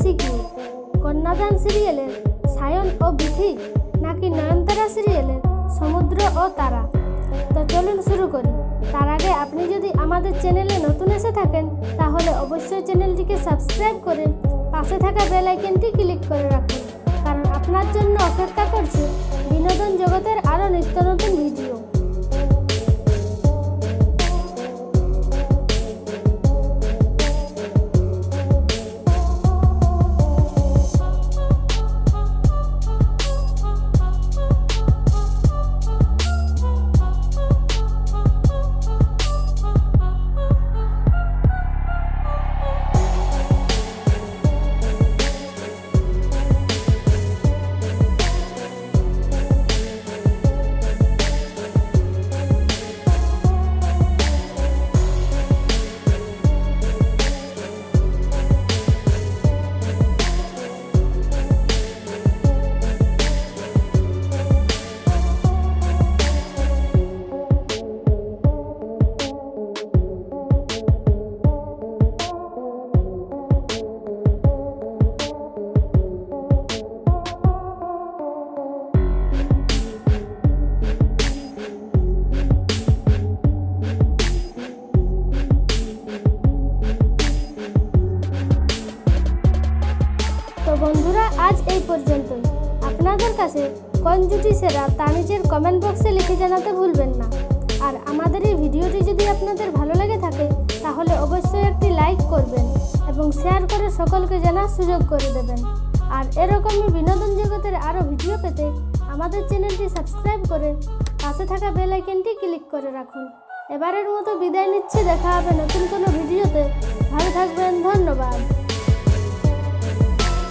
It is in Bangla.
এমসিকিউ কন্যাদান সিরিয়ালের সায়ন ও বিথি নাকি নয়নতারা সিরিয়ালের সমুদ্র ও তারা? তো চলুন শুরু করি। তার আগে আপনি যদি আমাদের চ্যানেলে নতুন এসে থাকেন, তাহলে অবশ্যই চ্যানেলটিকে সাবস্ক্রাইব করে পাশে থাকা বেল আইকনটি ক্লিক করে রাখুন। কারণ আপনার জন্য অপেক্ষা করছে বিনোদন জগতের আরও নিত্য বন্ধুরা, আজ এই পর্যন্তই। আপনাদের কাছে কোন জুটি সেরা তা নিজের কমেন্ট বক্সে লিখে জানাতে ভুলবেন না। আর আমাদের এই ভিডিওটি যদি আপনাদের ভালো লেগে থাকে, তাহলে অবশ্যই একটি লাইক করবেন এবং শেয়ার করে সকলকে জানার সুযোগ করে দেবেন। আর এরকমই বিনোদন জগতের আরও ভিডিও পেতে আমাদের চ্যানেলটি সাবস্ক্রাইব করে পাশে থাকা বেল আইকনটি ক্লিক করে রাখুন। এবারের মতো বিদায় নিচ্ছে, দেখা হবে নতুন কোনো ভিডিওতে। ভালো থাকবেন, ধন্যবাদ।